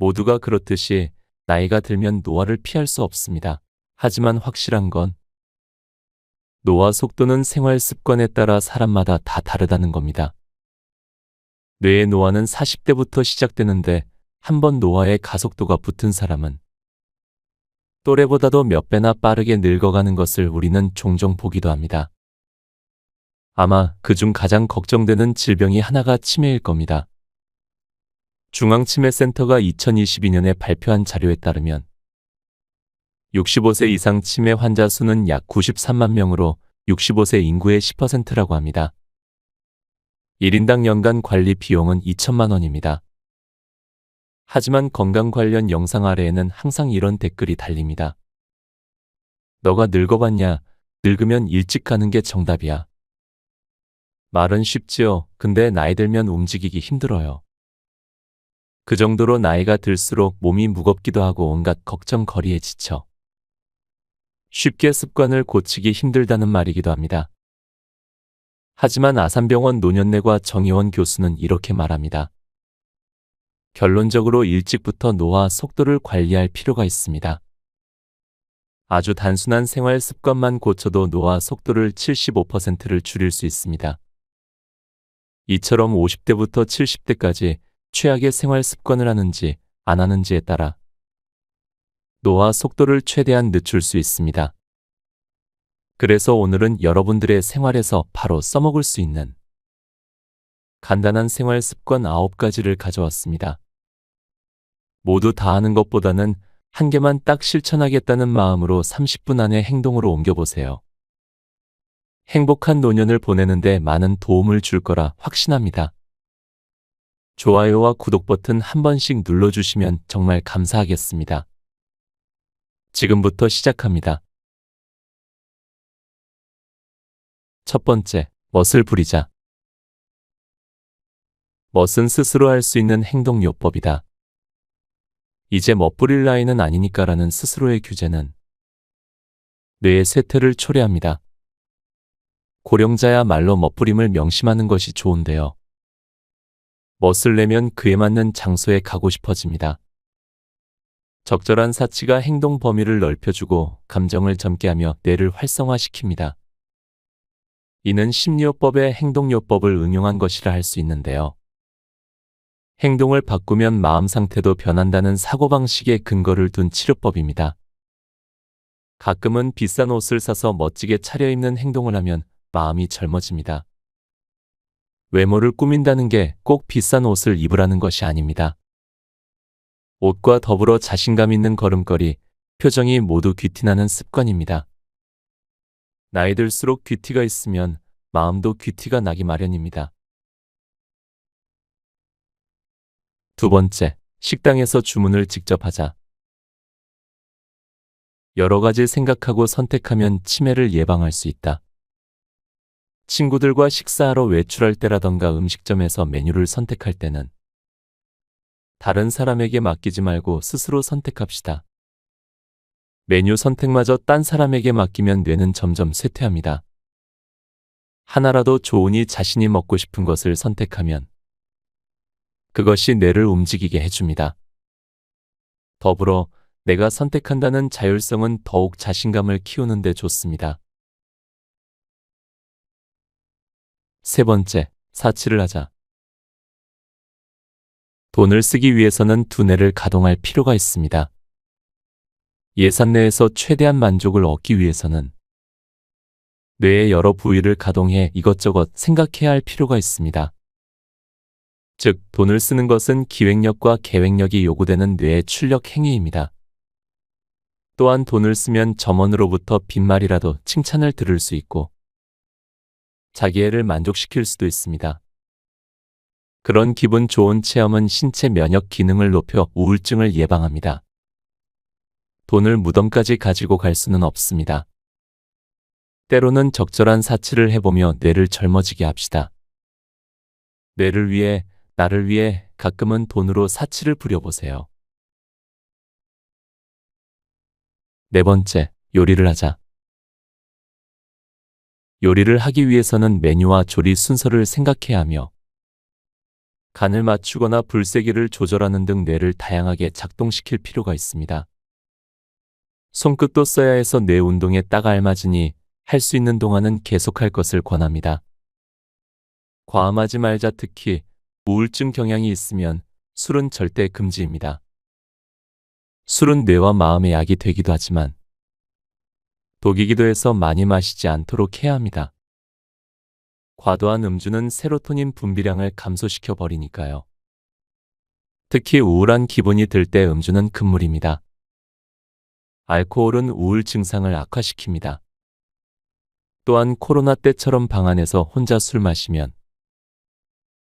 모두가 그렇듯이 나이가 들면 노화를 피할 수 없습니다. 하지만 확실한 건 노화 속도는 생활 습관에 따라 사람마다 다 다르다는 겁니다. 뇌의 노화는 40대부터 시작되는데 한 번 노화의 가속도가 붙은 사람은 또래보다도 몇 배나 빠르게 늙어가는 것을 우리는 종종 보기도 합니다. 아마 그중 가장 걱정되는 질병이 하나가 치매일 겁니다. 중앙치매센터가 2022년에 발표한 자료에 따르면 65세 이상 치매 환자 수는 약 93만 명으로 65세 인구의 10%라고 합니다. 1인당 연간 관리 비용은 2천만 원입니다. 하지만 건강 관련 영상 아래에는 항상 이런 댓글이 달립니다. 너가 늙어봤냐? 늙으면 일찍 가는 게 정답이야. 말은 쉽지요. 근데 나이 들면 움직이기 힘들어요. 그 정도로 나이가 들수록 몸이 무겁기도 하고 온갖 걱정거리에 지쳐 쉽게 습관을 고치기 힘들다는 말이기도 합니다. 하지만 아산병원 노년내과 정의원 교수는 이렇게 말합니다. 결론적으로 일찍부터 노화 속도를 관리할 필요가 있습니다. 아주 단순한 생활 습관만 고쳐도 노화 속도를 75%를 줄일 수 있습니다. 이처럼 50대부터 70대까지 최악의 생활 습관을 하는지 안 하는지에 따라 노화 속도를 최대한 늦출 수 있습니다. 그래서 오늘은 여러분들의 생활에서 바로 써먹을 수 있는 간단한 생활 습관 9가지를 가져왔습니다. 모두 다 하는 것보다는 한 개만 딱 실천하겠다는 마음으로 30분 안에 행동으로 옮겨보세요. 행복한 노년을 보내는데 많은 도움을 줄 거라 확신합니다. 좋아요와 구독 버튼 한 번씩 눌러주시면 정말 감사하겠습니다. 지금부터 시작합니다. 첫 번째, 멋을 부리자. 멋은 스스로 할 수 있는 행동요법이다. 이제 멋부릴 나이는 아니니까라는 스스로의 규제는 뇌의 쇠퇴를 초래합니다. 고령자야말로 멋부림을 명심하는 것이 좋은데요. 멋을 내면 그에 맞는 장소에 가고 싶어집니다. 적절한 사치가 행동 범위를 넓혀주고 감정을 젊게 하며 뇌를 활성화시킵니다. 이는 심리요법의 행동요법을 응용한 것이라 할 수 있는데요. 행동을 바꾸면 마음 상태도 변한다는 사고방식의 근거를 둔 치료법입니다. 가끔은 비싼 옷을 사서 멋지게 차려입는 행동을 하면 마음이 젊어집니다. 외모를 꾸민다는 게 꼭 비싼 옷을 입으라는 것이 아닙니다. 옷과 더불어 자신감 있는 걸음걸이, 표정이 모두 귀티나는 습관입니다. 나이 들수록 귀티가 있으면 마음도 귀티가 나기 마련입니다. 두 번째, 식당에서 주문을 직접 하자. 여러 가지 생각하고 선택하면 치매를 예방할 수 있다. 친구들과 식사하러 외출할 때라던가 음식점에서 메뉴를 선택할 때는 다른 사람에게 맡기지 말고 스스로 선택합시다. 메뉴 선택마저 딴 사람에게 맡기면 뇌는 점점 쇠퇴합니다. 하나라도 좋으니 자신이 먹고 싶은 것을 선택하면 그것이 뇌를 움직이게 해줍니다. 더불어 내가 선택한다는 자율성은 더욱 자신감을 키우는 데 좋습니다. 세 번째, 사치를 하자. 돈을 쓰기 위해서는 두뇌를 가동할 필요가 있습니다. 예산 내에서 최대한 만족을 얻기 위해서는 뇌의 여러 부위를 가동해 이것저것 생각해야 할 필요가 있습니다. 즉, 돈을 쓰는 것은 기획력과 계획력이 요구되는 뇌의 출력 행위입니다. 또한 돈을 쓰면 점원으로부터 빈말이라도 칭찬을 들을 수 있고 자기애를 만족시킬 수도 있습니다. 그런 기분 좋은 체험은 신체 면역 기능을 높여 우울증을 예방합니다. 돈을 무덤까지 가지고 갈 수는 없습니다. 때로는 적절한 사치를 해보며 뇌를 젊어지게 합시다. 뇌를 위해, 나를 위해 가끔은 돈으로 사치를 부려보세요. 네 번째, 요리를 하자. 요리를 하기 위해서는 메뉴와 조리 순서를 생각해야 하며 간을 맞추거나 불세기를 조절하는 등 뇌를 다양하게 작동시킬 필요가 있습니다. 손끝도 써야 해서 뇌 운동에 딱 알맞으니 할 수 있는 동안은 계속할 것을 권합니다. 과음하지 말자 특히 우울증 경향이 있으면 술은 절대 금지입니다. 술은 뇌와 마음의 약이 되기도 하지만 독이기도 해서 많이 마시지 않도록 해야 합니다. 과도한 음주는 세로토닌 분비량을 감소시켜 버리니까요. 특히 우울한 기분이 들 때 음주는 금물입니다. 알코올은 우울 증상을 악화시킵니다. 또한 코로나 때처럼 방 안에서 혼자 술 마시면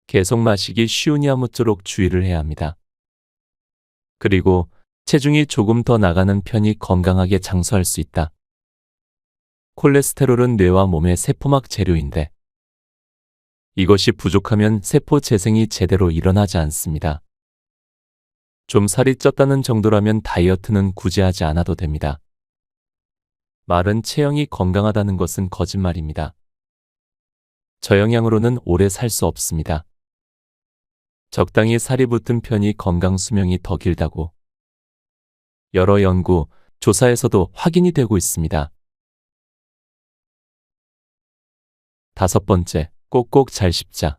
계속 마시기 쉬우니 아무쪼록 주의를 해야 합니다. 그리고 체중이 조금 더 나가는 편이 건강하게 장수할 수 있다. 콜레스테롤은 뇌와 몸의 세포막 재료인데 이것이 부족하면 세포 재생이 제대로 일어나지 않습니다. 좀 살이 쪘다는 정도라면 다이어트는 굳이 하지 않아도 됩니다. 말은 체형이 건강하다는 것은 거짓말입니다. 저영양으로는 오래 살 수 없습니다. 적당히 살이 붙은 편이 건강 수명이 더 길다고 여러 연구, 조사에서도 확인이 되고 있습니다. 다섯 번째, 꼭꼭 잘 씹자.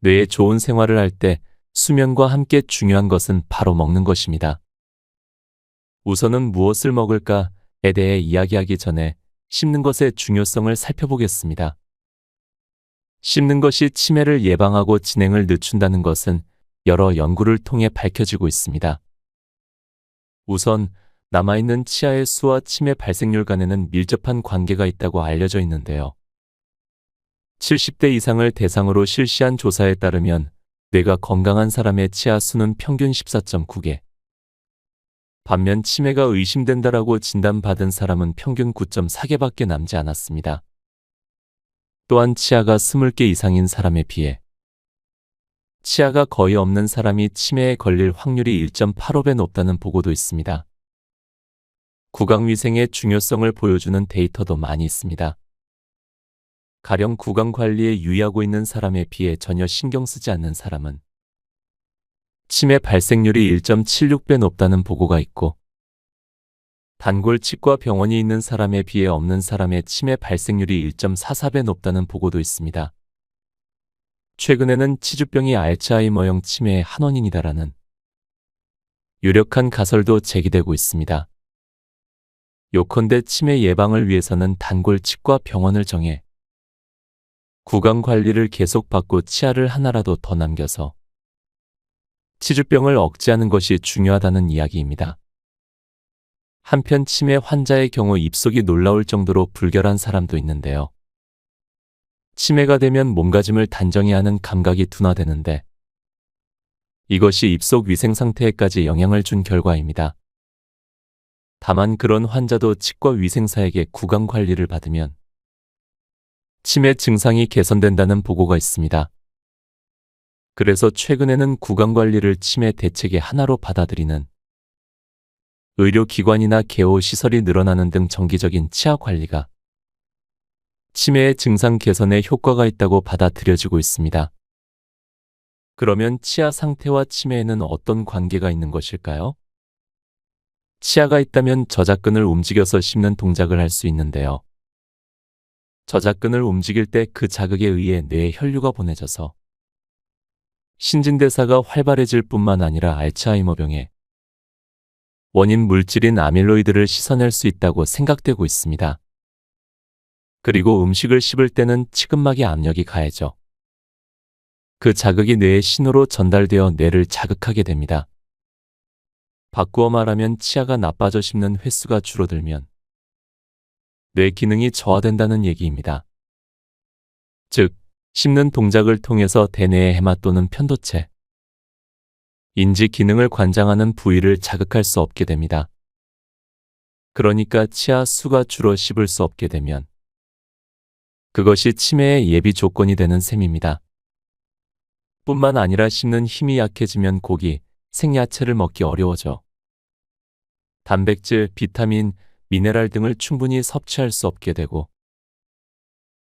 뇌에 좋은 생활을 할 때 수면과 함께 중요한 것은 바로 먹는 것입니다. 우선은 무엇을 먹을까에 대해 이야기하기 전에 씹는 것의 중요성을 살펴보겠습니다. 씹는 것이 치매를 예방하고 진행을 늦춘다는 것은 여러 연구를 통해 밝혀지고 있습니다. 우선 남아있는 치아의 수와 치매 발생률 간에는 밀접한 관계가 있다고 알려져 있는데요. 70대 이상을 대상으로 실시한 조사에 따르면 뇌가 건강한 사람의 치아 수는 평균 14.9개. 반면 치매가 의심된다라고 진단받은 사람은 평균 9.4개밖에 남지 않았습니다. 또한 치아가 20개 이상인 사람에 비해 치아가 거의 없는 사람이 치매에 걸릴 확률이 1.85배 높다는 보고도 있습니다. 구강위생의 중요성을 보여주는 데이터도 많이 있습니다. 가령 구강 관리에 유의하고 있는 사람에 비해 전혀 신경 쓰지 않는 사람은 치매 발생률이 1.76배 높다는 보고가 있고 단골 치과 병원이 있는 사람에 비해 없는 사람의 치매 발생률이 1.44배 높다는 보고도 있습니다. 최근에는 치주병이 알츠하이머형 치매의 한 원인이다라는 유력한 가설도 제기되고 있습니다. 요컨대 치매 예방을 위해서는 단골 치과 병원을 정해 구강 관리를 계속 받고 치아를 하나라도 더 남겨서 치주병을 억제하는 것이 중요하다는 이야기입니다. 한편 치매 환자의 경우 입속이 놀라울 정도로 불결한 사람도 있는데요. 치매가 되면 몸가짐을 단정히 하는 감각이 둔화되는데 이것이 입속 위생 상태에까지 영향을 준 결과입니다. 다만 그런 환자도 치과 위생사에게 구강 관리를 받으면 치매 증상이 개선된다는 보고가 있습니다. 그래서 최근에는 구강 관리를 치매 대책의 하나로 받아들이는 의료기관이나 개호 시설이 늘어나는 등 정기적인 치아 관리가 치매의 증상 개선에 효과가 있다고 받아들여지고 있습니다. 그러면 치아 상태와 치매에는 어떤 관계가 있는 것일까요? 치아가 있다면 저작근을 움직여서 씹는 동작을 할 수 있는데요. 저작근을 움직일 때 그 자극에 의해 뇌에 혈류가 보내져서 신진대사가 활발해질 뿐만 아니라 알츠하이머병의 원인 물질인 아밀로이드를 씻어낼 수 있다고 생각되고 있습니다. 그리고 음식을 씹을 때는 치근막의 압력이 가해져 그 자극이 뇌의 신호로 전달되어 뇌를 자극하게 됩니다. 바꾸어 말하면 치아가 나빠져 씹는 횟수가 줄어들면 뇌 기능이 저하된다는 얘기입니다. 즉, 씹는 동작을 통해서 대뇌의 해마 또는 편도체, 인지 기능을 관장하는 부위를 자극할 수 없게 됩니다. 그러니까 치아 수가 줄어 씹을 수 없게 되면 그것이 치매의 예비 조건이 되는 셈입니다. 뿐만 아니라 씹는 힘이 약해지면 고기, 생야채를 먹기 어려워져 단백질, 비타민, 미네랄 등을 충분히 섭취할 수 없게 되고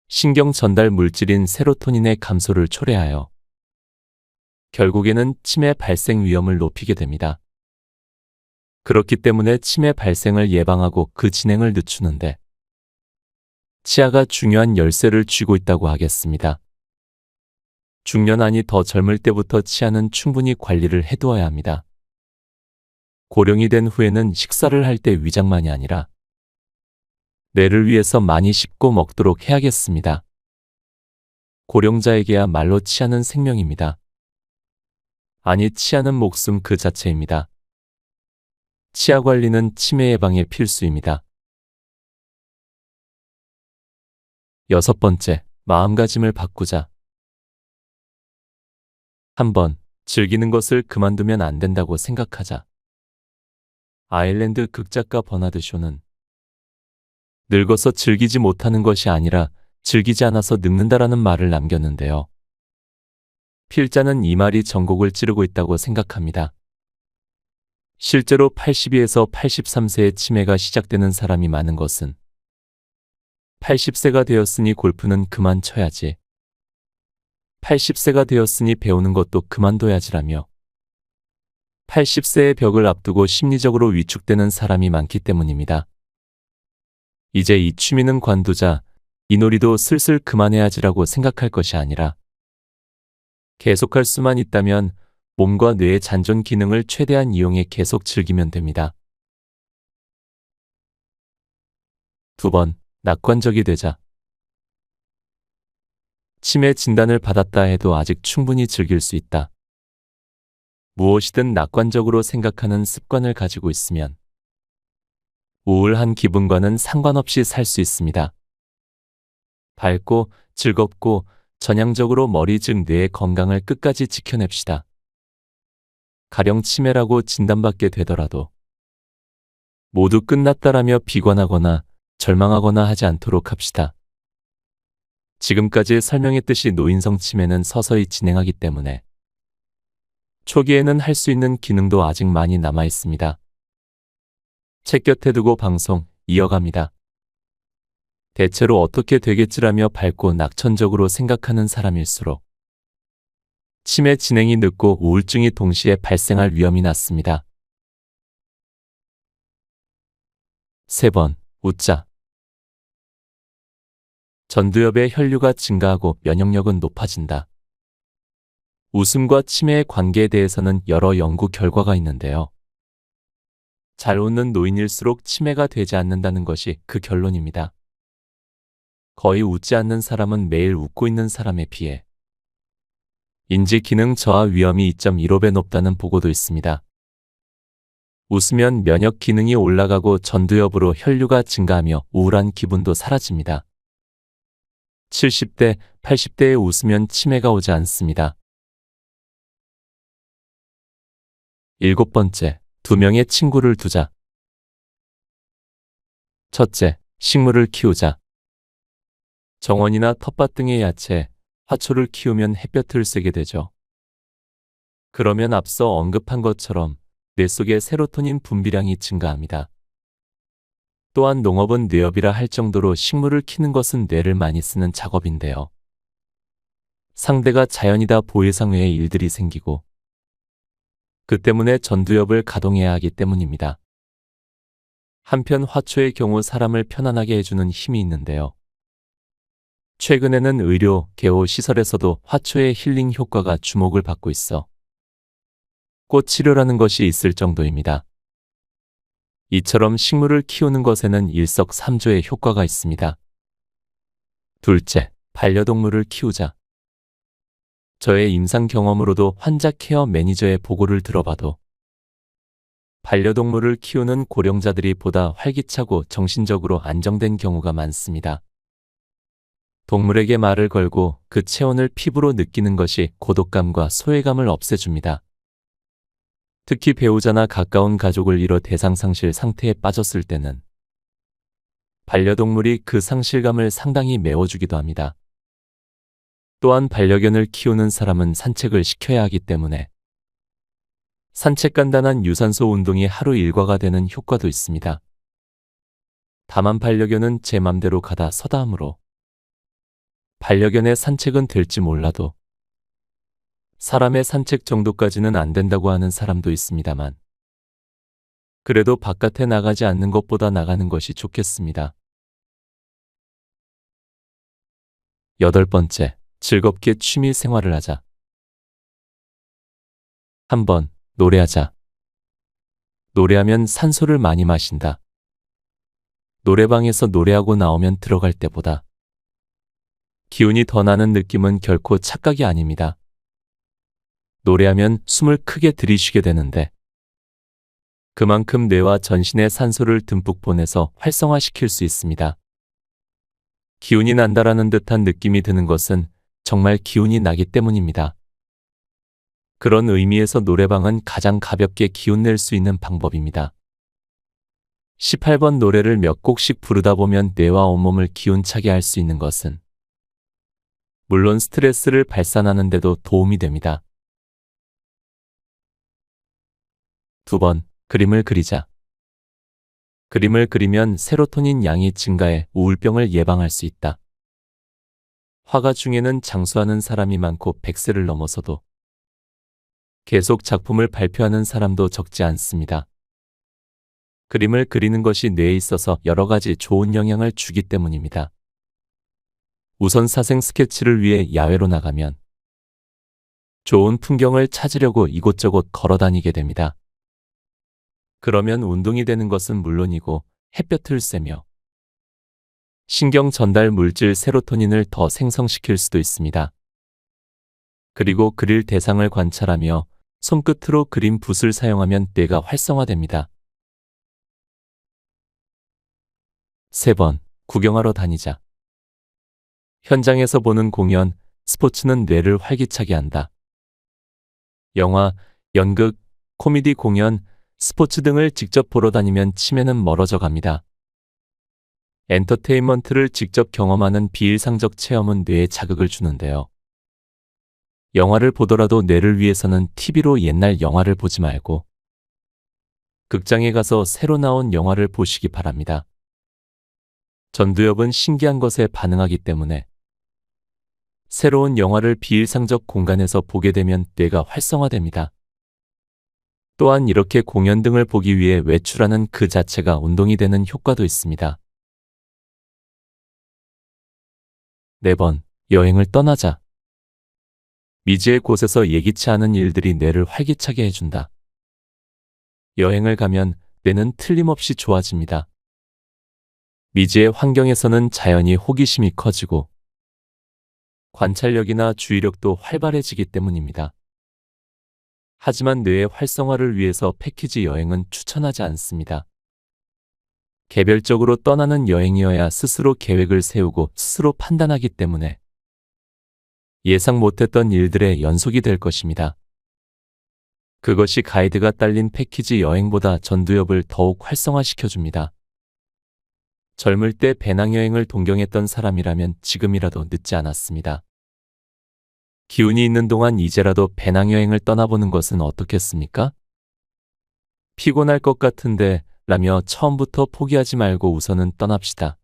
신경 전달 물질인 세로토닌의 감소를 초래하여 결국에는 치매 발생 위험을 높이게 됩니다. 그렇기 때문에 치매 발생을 예방하고 그 진행을 늦추는데 치아가 중요한 열쇠를 쥐고 있다고 하겠습니다. 중년 아니 더 젊을 때부터 치아는 충분히 관리를 해두어야 합니다. 고령이 된 후에는 식사를 할 때 위장만이 아니라 뇌를 위해서 많이 씹고 먹도록 해야겠습니다. 고령자에게야 말로 치아는 생명입니다. 아니 치아는 목숨 그 자체입니다. 치아 관리는 치매 예방에 필수입니다. 여섯 번째, 마음가짐을 바꾸자. 한번 즐기는 것을 그만두면 안 된다고 생각하자. 아일랜드 극작가 버나드 쇼는 늙어서 즐기지 못하는 것이 아니라 즐기지 않아서 늙는다라는 말을 남겼는데요. 필자는 이 말이 전곡을 찌르고 있다고 생각합니다. 실제로 82에서 83세의 치매가 시작되는 사람이 많은 것은 80세가 되었으니 골프는 그만 쳐야지. 80세가 되었으니 배우는 것도 그만둬야지라며 80세의 벽을 앞두고 심리적으로 위축되는 사람이 많기 때문입니다. 이제 이 취미는 관두자, 이 놀이도 슬슬 그만해야지라고 생각할 것이 아니라 계속할 수만 있다면 몸과 뇌의 잔존 기능을 최대한 이용해 계속 즐기면 됩니다. 두 번, 낙관적이 되자. 치매 진단을 받았다 해도 아직 충분히 즐길 수 있다. 무엇이든 낙관적으로 생각하는 습관을 가지고 있으면 우울한 기분과는 상관없이 살 수 있습니다. 밝고 즐겁고 전향적으로 머리 즉 뇌의 건강을 끝까지 지켜냅시다. 가령 치매라고 진단받게 되더라도 모두 끝났다라며 비관하거나 절망하거나 하지 않도록 합시다. 지금까지 설명했듯이 노인성 치매는 서서히 진행하기 때문에 초기에는 할 수 있는 기능도 아직 많이 남아 있습니다. 책 곁에 두고 방송 이어갑니다. 대체로 어떻게 되겠지라며 밝고 낙천적으로 생각하는 사람일수록 치매 진행이 늦고 우울증이 동시에 발생할 위험이 낮습니다. 세 번, 웃자. 전두엽의 혈류가 증가하고 면역력은 높아진다. 웃음과 치매의 관계에 대해서는 여러 연구 결과가 있는데요. 잘 웃는 노인일수록 치매가 되지 않는다는 것이 그 결론입니다. 거의 웃지 않는 사람은 매일 웃고 있는 사람에 비해 인지 기능 저하 위험이 2.15배 높다는 보고도 있습니다. 웃으면 면역 기능이 올라가고 전두엽으로 혈류가 증가하며 우울한 기분도 사라집니다. 70대, 80대에 웃으면 치매가 오지 않습니다. 일곱 번째, 두 명의 친구를 두자. 첫째, 식물을 키우자. 정원이나 텃밭 등의 야채, 화초를 키우면 햇볕을 쐬게 되죠. 그러면 앞서 언급한 것처럼 뇌 속의 세로토닌 분비량이 증가합니다. 또한 농업은 뇌업이라 할 정도로 식물을 키는 것은 뇌를 많이 쓰는 작업인데요. 상대가 자연이다 보혜상 외의 일들이 생기고 그 때문에 전두엽을 가동해야 하기 때문입니다. 한편 화초의 경우 사람을 편안하게 해주는 힘이 있는데요. 최근에는 의료, 개호 시설에서도 화초의 힐링 효과가 주목을 받고 있어 꽃 치료라는 것이 있을 정도입니다. 이처럼 식물을 키우는 것에는 일석삼조의 효과가 있습니다. 둘째, 반려동물을 키우자. 저의 임상 경험으로도 환자 케어 매니저의 보고를 들어봐도 반려동물을 키우는 고령자들이 보다 활기차고 정신적으로 안정된 경우가 많습니다. 동물에게 말을 걸고 그 체온을 피부로 느끼는 것이 고독감과 소외감을 없애줍니다. 특히 배우자나 가까운 가족을 잃어 대상상실 상태에 빠졌을 때는 반려동물이 그 상실감을 상당히 메워주기도 합니다. 또한 반려견을 키우는 사람은 산책을 시켜야 하기 때문에 산책 간단한 유산소 운동이 하루 일과가 되는 효과도 있습니다. 다만 반려견은 제 맘대로 가다 서다 하므로 반려견의 산책은 될지 몰라도 사람의 산책 정도까지는 안 된다고 하는 사람도 있습니다만 그래도 바깥에 나가지 않는 것보다 나가는 것이 좋겠습니다. 여덟 번째, 즐겁게 취미 생활을 하자. 한번 노래하자. 노래하면 산소를 많이 마신다. 노래방에서 노래하고 나오면 들어갈 때보다 기운이 더 나는 느낌은 결코 착각이 아닙니다. 노래하면 숨을 크게 들이쉬게 되는데 그만큼 뇌와 전신에 산소를 듬뿍 보내서 활성화시킬 수 있습니다. 기운이 난다라는 듯한 느낌이 드는 것은 정말 기운이 나기 때문입니다. 그런 의미에서 노래방은 가장 가볍게 기운 낼 수 있는 방법입니다. 18번 노래를 몇 곡씩 부르다 보면 뇌와 온몸을 기운차게 할 수 있는 것은 물론 스트레스를 발산하는 데도 도움이 됩니다. 두 번, 그림을 그리자. 그림을 그리면 세로토닌 양이 증가해 우울병을 예방할 수 있다. 화가 중에는 장수하는 사람이 많고 100세를 넘어서도 계속 작품을 발표하는 사람도 적지 않습니다. 그림을 그리는 것이 뇌에 있어서 여러 가지 좋은 영향을 주기 때문입니다. 우선 사생 스케치를 위해 야외로 나가면 좋은 풍경을 찾으려고 이곳저곳 걸어 다니게 됩니다. 그러면 운동이 되는 것은 물론이고 햇볕을 쐬며 신경 전달 물질 세로토닌을 더 생성시킬 수도 있습니다. 그리고 그릴 대상을 관찰하며 손끝으로 그린 붓을 사용하면 뇌가 활성화됩니다. 세 번, 구경하러 다니자. 현장에서 보는 공연, 스포츠는 뇌를 활기차게 한다. 영화, 연극, 코미디 공연, 스포츠 등을 직접 보러 다니면 치매는 멀어져 갑니다. 엔터테인먼트를 직접 경험하는 비일상적 체험은 뇌에 자극을 주는데요. 영화를 보더라도 뇌를 위해서는 TV로 옛날 영화를 보지 말고 극장에 가서 새로 나온 영화를 보시기 바랍니다. 전두엽은 신기한 것에 반응하기 때문에 새로운 영화를 비일상적 공간에서 보게 되면 뇌가 활성화됩니다. 또한 이렇게 공연 등을 보기 위해 외출하는 그 자체가 운동이 되는 효과도 있습니다. 네 번, 여행을 떠나자. 미지의 곳에서 예기치 않은 일들이 뇌를 활기차게 해준다. 여행을 가면 뇌는 틀림없이 좋아집니다. 미지의 환경에서는 자연히 호기심이 커지고 관찰력이나 주의력도 활발해지기 때문입니다. 하지만 뇌의 활성화를 위해서 패키지 여행은 추천하지 않습니다. 개별적으로 떠나는 여행이어야 스스로 계획을 세우고 스스로 판단하기 때문에 예상 못했던 일들의 연속이 될 것입니다. 그것이 가이드가 딸린 패키지 여행보다 전두엽을 더욱 활성화시켜줍니다. 젊을 때 배낭여행을 동경했던 사람이라면 지금이라도 늦지 않았습니다. 기운이 있는 동안 이제라도 배낭여행을 떠나보는 것은 어떻겠습니까? 피곤할 것 같은데 라며 처음부터 포기하지 말고 우선은 떠납시다.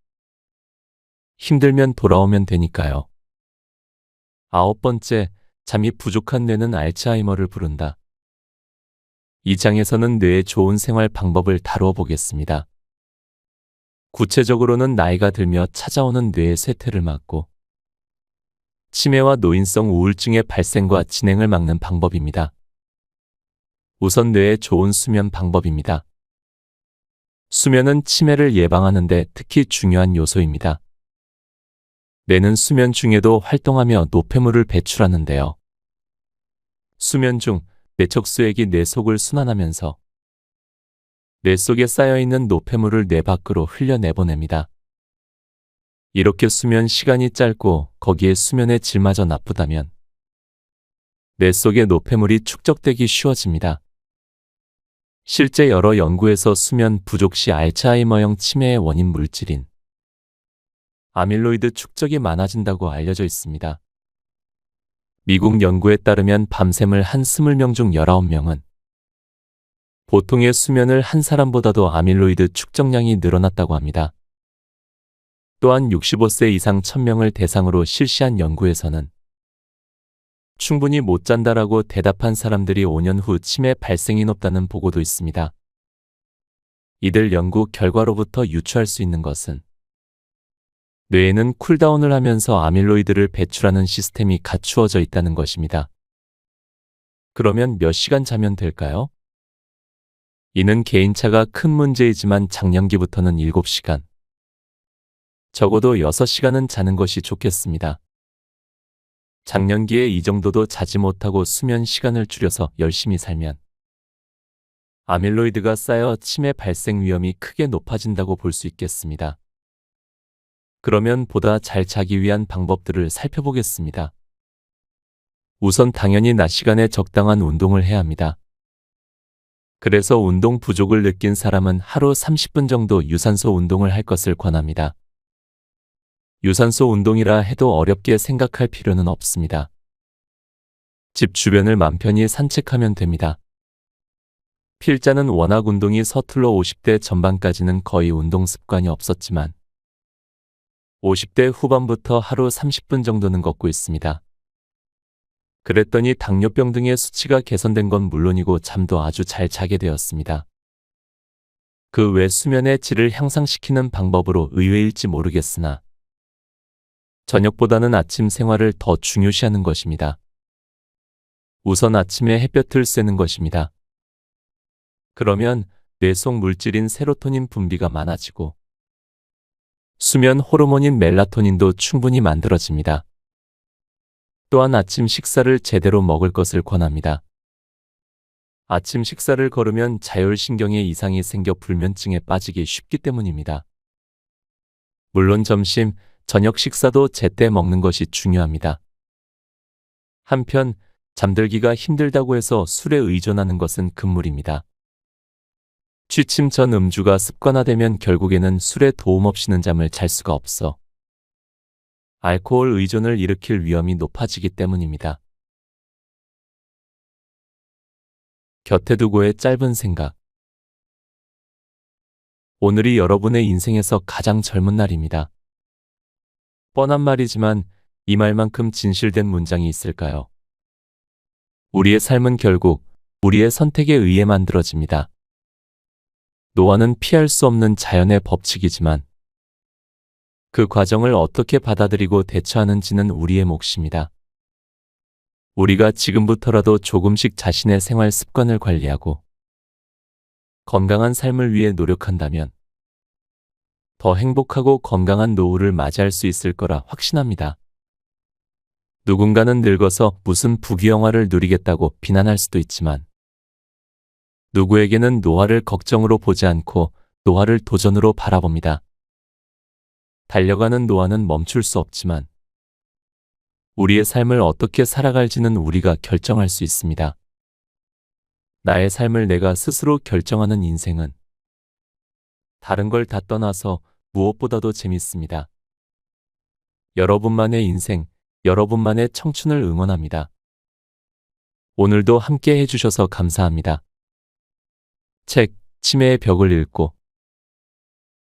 힘들면 돌아오면 되니까요. 아홉 번째, 잠이 부족한 뇌는 알츠하이머를 부른다. 이 장에서는 뇌의 좋은 생활 방법을 다루어 보겠습니다. 구체적으로는 나이가 들며 찾아오는 뇌의 쇠퇴를 막고 치매와 노인성 우울증의 발생과 진행을 막는 방법입니다. 우선 뇌의 좋은 수면 방법입니다. 수면은 치매를 예방하는데 특히 중요한 요소입니다. 뇌는 수면 중에도 활동하며 노폐물을 배출하는데요. 수면 중 뇌척수액이 뇌 속을 순환하면서 뇌 속에 쌓여있는 노폐물을 뇌 밖으로 흘려내보냅니다. 이렇게 수면 시간이 짧고 거기에 수면의 질마저 나쁘다면 뇌 속의 노폐물이 축적되기 쉬워집니다. 실제 여러 연구에서 수면 부족 시 알츠하이머형 치매의 원인 물질인 아밀로이드 축적이 많아진다고 알려져 있습니다. 미국 연구에 따르면 밤샘을 한 20명 중 19명은 보통의 수면을 한 사람보다도 아밀로이드 축적량이 늘어났다고 합니다. 또한 65세 이상 1000명을 대상으로 실시한 연구에서는 충분히 못 잔다라고 대답한 사람들이 5년 후 치매 발생이 높다는 보고도 있습니다. 이들 연구 결과로부터 유추할 수 있는 것은 뇌에는 쿨다운을 하면서 아밀로이드를 배출하는 시스템이 갖추어져 있다는 것입니다. 그러면 몇 시간 자면 될까요? 이는 개인차가 큰 문제이지만 작년기부터는 7시간, 적어도 6시간은 자는 것이 좋겠습니다. 작년기에 이 정도도 자지 못하고 수면 시간을 줄여서 열심히 살면 아밀로이드가 쌓여 치매 발생 위험이 크게 높아진다고 볼 수 있겠습니다. 그러면 보다 잘 자기 위한 방법들을 살펴보겠습니다. 우선 당연히 낮 시간에 적당한 운동을 해야 합니다. 그래서 운동 부족을 느낀 사람은 하루 30분 정도 유산소 운동을 할 것을 권합니다. 유산소 운동이라 해도 어렵게 생각할 필요는 없습니다. 집 주변을 맘 편히 산책하면 됩니다. 필자는 워낙 운동이 서툴러 50대 전반까지는 거의 운동 습관이 없었지만 50대 후반부터 하루 30분 정도는 걷고 있습니다. 그랬더니 당뇨병 등의 수치가 개선된 건 물론이고 잠도 아주 잘 자게 되었습니다. 그 외 수면의 질을 향상시키는 방법으로 의외일지 모르겠으나 저녁보다는 아침 생활을 더 중요시하는 것입니다. 우선 아침에 햇볕을 쐬는 것입니다. 그러면 뇌 속 물질인 세로토닌 분비가 많아지고 수면 호르몬인 멜라토닌도 충분히 만들어집니다. 또한 아침 식사를 제대로 먹을 것을 권합니다. 아침 식사를 거르면 자율신경에 이상이 생겨 불면증에 빠지기 쉽기 때문입니다. 물론 점심, 저녁 식사도 제때 먹는 것이 중요합니다. 한편 잠들기가 힘들다고 해서 술에 의존하는 것은 금물입니다. 취침 전 음주가 습관화되면 결국에는 술에 도움 없이는 잠을 잘 수가 없어 알코올 의존을 일으킬 위험이 높아지기 때문입니다. 곁에 두고의 짧은 생각. 오늘이 여러분의 인생에서 가장 젊은 날입니다. 뻔한 말이지만 이 말만큼 진실된 문장이 있을까요? 우리의 삶은 결국 우리의 선택에 의해 만들어집니다. 노화는 피할 수 없는 자연의 법칙이지만 그 과정을 어떻게 받아들이고 대처하는지는 우리의 몫입니다. 우리가 지금부터라도 조금씩 자신의 생활 습관을 관리하고 건강한 삶을 위해 노력한다면 더 행복하고 건강한 노후를 맞이할 수 있을 거라 확신합니다. 누군가는 늙어서 무슨 부귀영화를 누리겠다고 비난할 수도 있지만 누구에게는 노화를 걱정으로 보지 않고 노화를 도전으로 바라봅니다. 달려가는 노화는 멈출 수 없지만 우리의 삶을 어떻게 살아갈지는 우리가 결정할 수 있습니다. 나의 삶을 내가 스스로 결정하는 인생은 다른 걸 다 떠나서 무엇보다도 재밌습니다. 여러분만의 인생, 여러분만의 청춘을 응원합니다. 오늘도 함께 해주셔서 감사합니다. 책, 치매의 벽을 읽고